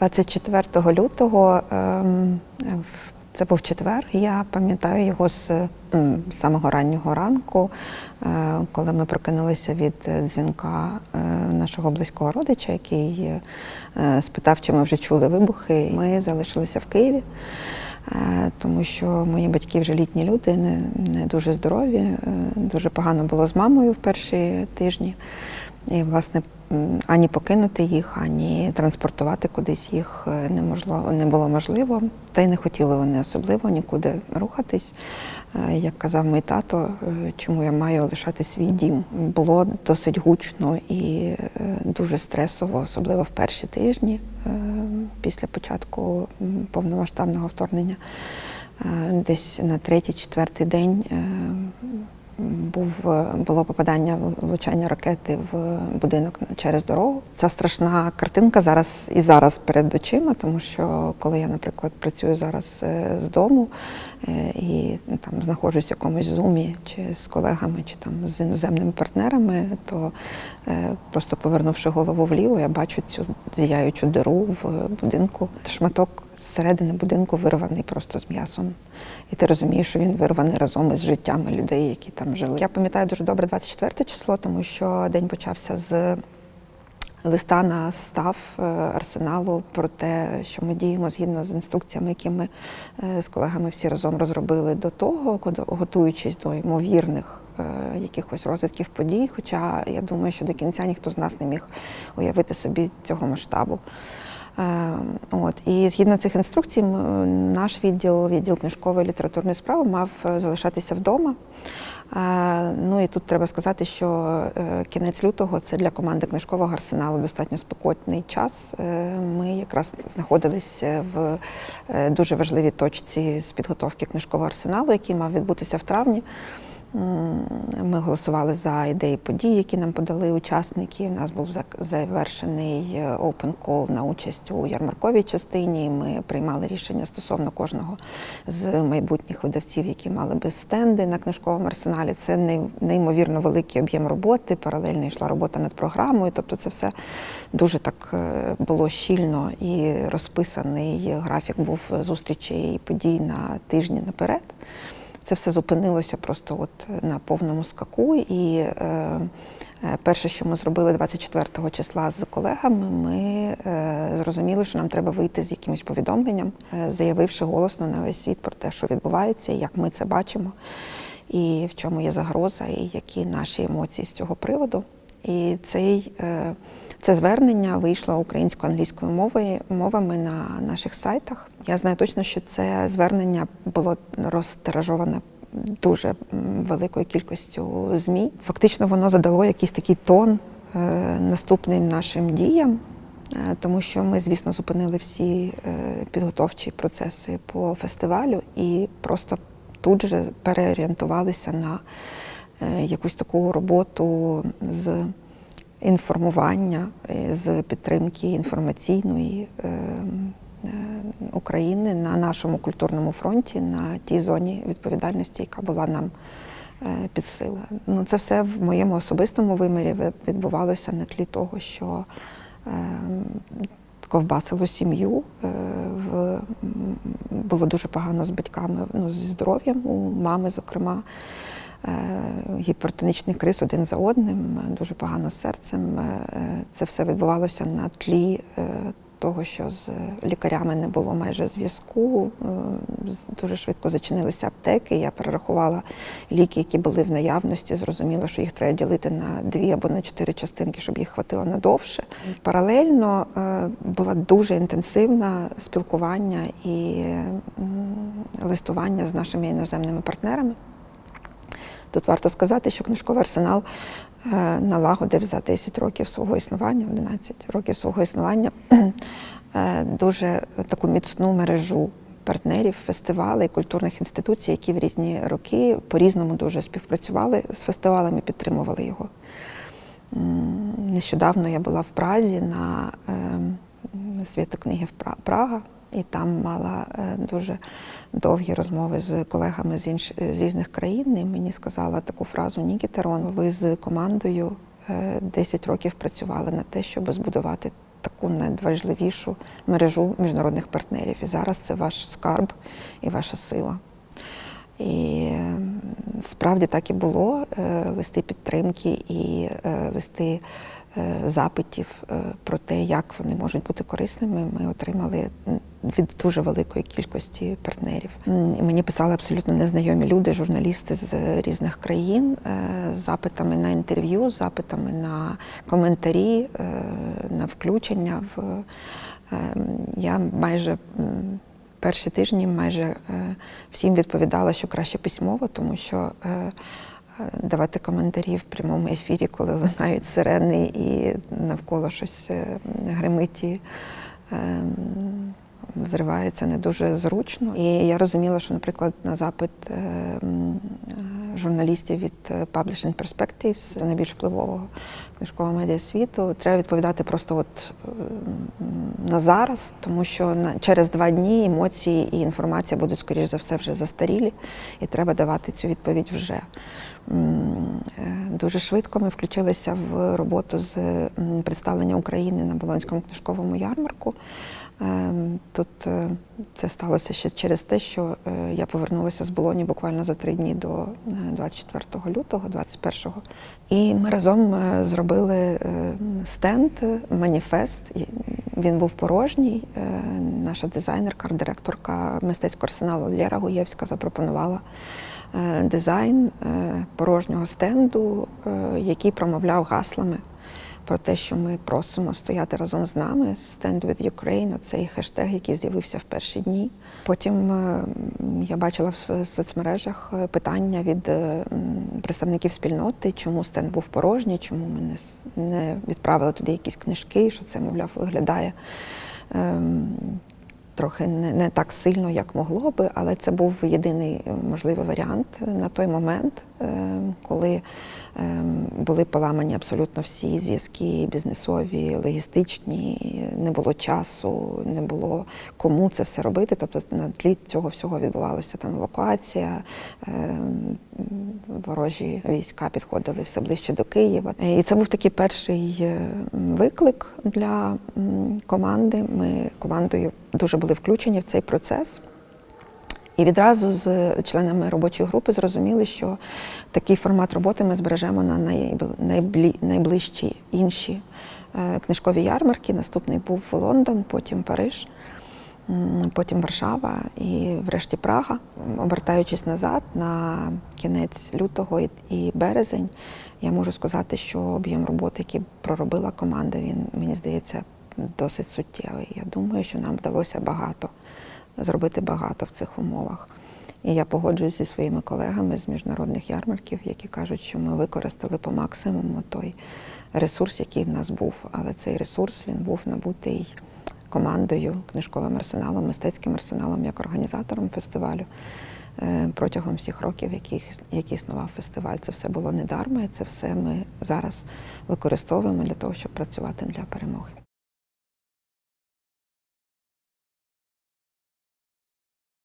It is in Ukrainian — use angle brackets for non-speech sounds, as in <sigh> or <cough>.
24 лютого ем, це був четвер. Я пам'ятаю його з самого раннього ранку, е, коли ми прокинулися від е, дзвінка е, нашого близького родича, який спитав, чи ми вже чули вибухи. Ми залишилися в Києві. Тому що мої батьки вже літні люди, не, не дуже здорові. Дуже погано було з мамою в перші тижні. І, власне, ані покинути їх, ані транспортувати кудись їх е, неможливо, не було можливо. Та й не хотіли вони особливо нікуди рухатись. Е, Як казав мій тато, е, чому я маю лишати свій дім. Було досить гучно і дуже стресово, особливо в перші тижні після початку повномасштабного вторгнення. Десь на третій-четвертий день був, е, було попадання влучання ракети в будинок через дорогу. Ця страшна картинка зараз і зараз перед очима, тому що коли я, наприклад, працюю зараз е, з дому е, і ну, там знаходжусь в якомусь зумі чи з колегами, чи там з іноземними партнерами, то просто повернувши голову вліво, я бачу цю зіяючу диру в будинку. Шматок зсередини будинку вирваний просто з м'ясом. І ти розумієш, що він вирваний разом із життями людей, які там жили. Я пам'ятаю дуже добре 24 число, тому що день почався з листа на став е, арсеналу про те, що ми діємо згідно з інструкціями, які ми е, з колегами всі разом розробили до того, готуючись до ймовірних е, якихось розвитків подій. Хоча я думаю, що до кінця ніхто з нас не міг уявити собі цього масштабу. Е, От і згідно цих інструкцій, наш відділ, відділ книжкової літературної справи, мав е, залишатися вдома. Е, Ну і тут треба сказати, що кінець лютого це для команди книжкового арсеналу достатньо спекотний час. Ми якраз знаходилися в дуже важливій точці з підготовки книжкового арсеналу, який мав відбутися в травні. Ми голосували за ідеї подій, які нам подали учасники. У нас був завершений е, open call на участь у ярмарковій частині. Ми приймали рішення стосовно кожного з майбутніх видавців, які мали би стенди на книжковому арсеналі. Це неймовірно великий об'єм роботи. Паралельно йшла робота над програмою. Тобто, це все дуже так е, було щільно і розписаний графік був зустрічей і подій на тижні наперед. Це все зупинилося просто от на повному скаку. І е, е, перше, що ми зробили 24 числа з колегами, ми е, зрозуміли, що нам треба вийти з якимось повідомленням, е, заявивши голосно на весь світ про те, що відбувається, як ми це бачимо, і в чому є загроза, і які наші емоції з цього приводу. І цей, е, це звернення вийшло українсько-англійською мовою мовами на наших сайтах. Я знаю точно, що це звернення було розтиражоване дуже великою кількістю ЗМІ. Фактично, воно задало якийсь такий тон е, наступним нашим діям. е, Тому що ми, звісно, зупинили всі е, підготовчі процеси по фестивалю і просто тут же переорієнтувалися на якусь таку роботу з інформування, е, з підтримки інформаційної е, е, України на нашому культурному фронті, на тій зоні відповідальності, яка була нам е, під силу. Ну, це все в моєму особистому вимірі відбувалося на тлі того, що е, ковбасило сім'ю. було дуже погано з батьками, ну, зі здоров'ям у мами, зокрема. Е, Гіпертонічний криз один за одним, е, дуже погано з серцем. Е, Це все відбувалося на тлі того, що з лікарями не було майже зв'язку. Дуже швидко зачинилися аптеки. Я перерахувала ліки, які були в наявності. Зрозуміла, що їх треба ділити на дві або на чотири частинки, щоб їх хватило надовше. Паралельно було дуже інтенсивне спілкування і листування з нашими іноземними партнерами. Тут варто сказати, що книжковий арсенал е, налагодив за 10 років свого існування, 11 років свого існування, <clears throat> е, дуже таку міцну мережу партнерів, фестивалей, культурних інституцій, які в різні роки по-різному дуже співпрацювали з фестивалем і підтримували його. Нещодавно я була в Празі на е, свято книги Прага, і там мала е, дуже довгі розмови з колегами з інш з різних країн. І мені сказала таку фразу Нікі Тарон, ви з командою е, 10 років працювали на те, щоб збудувати таку найважливішу мережу міжнародних партнерів. І зараз це ваш скарб і ваша сила. І е, справді так і було. Е, Листи підтримки і е, листи е, запитів е, про те, як вони можуть бути корисними, ми отримали від дуже великої кількості партнерів. Мені писали абсолютно незнайомі люди, журналісти з різних країн е, з запитами на інтерв'ю, з запитами на коментарі, е, на включення в. е, Я майже перші тижні майже е, всім відповідала, що краще письмово, тому що е, е, давати коментарі в прямому ефірі, коли лунають сирени і навколо щось е, гримить і е, взривається не дуже зручно. І я розуміла, що, наприклад, на запит е, м, е, журналістів від е, Publishing Perspectives, найбільш впливового книжкового медіа світу, треба відповідати просто от е, на зараз, тому що на через два дні емоції і інформація будуть, скоріш за все, вже застарілі, і треба давати цю відповідь вже. Е, Дуже швидко ми включилися в роботу з представлення України на Болонському книжковому ярмарку. Ем, Тут е, це сталося ще через те, що е, я повернулася з Болоні буквально за три дні до е, 24 лютого, 21-го. І ми разом зробили стенд, маніфест. Він був порожній. Наша дизайнерка, директорка мистецького арсеналу Лєра Гуєвська запропонувала дизайн е, порожнього стенду, е, який промовляв гаслами про те, що ми просимо стояти разом з нами. Stand with Ukraine, цей хештег, який з'явився в перші дні. Потім е, я бачила в соцмережах е, питання від е, представників спільноти, чому стенд був порожній, чому ми не відправили туди якісь книжки, що це, мовляв, виглядає. Трохи не, не так сильно, як могло би, але це був єдиний можливий варіант на той момент, коли ем, були поламані абсолютно всі зв'язки бізнесові, логістичні, не було часу, не було кому це все робити. Тобто на тлі цього всього відбувалася там евакуація, ем, ворожі війська підходили все ближче до Києва. І це був такий перший е, виклик для команди. Ми командою дуже були включені в цей процес. І відразу з членами робочої групи зрозуміли, що такий формат роботи ми збережемо на найближчі інші е, книжкові ярмарки. Наступний був Лондон, потім Париж, потім Варшава і врешті Прага. Обертаючись назад на кінець лютого і- березень, я можу сказати, що об'єм роботи, який проробила команда, він мені здається досить суттєвий. Я думаю, що нам вдалося багато зробити багато в цих умовах. І я погоджуюсь зі своїми колегами з міжнародних ярмарків, які кажуть, що ми використали по максимуму той ресурс, який в нас був. Але цей ресурс він був набутий командою, книжковим арсеналом, мистецьким арсеналом як організатором фестивалю е, протягом всіх років, яких, які існував фестиваль. Це все було недарма, і це все ми зараз використовуємо для того, щоб працювати для перемоги.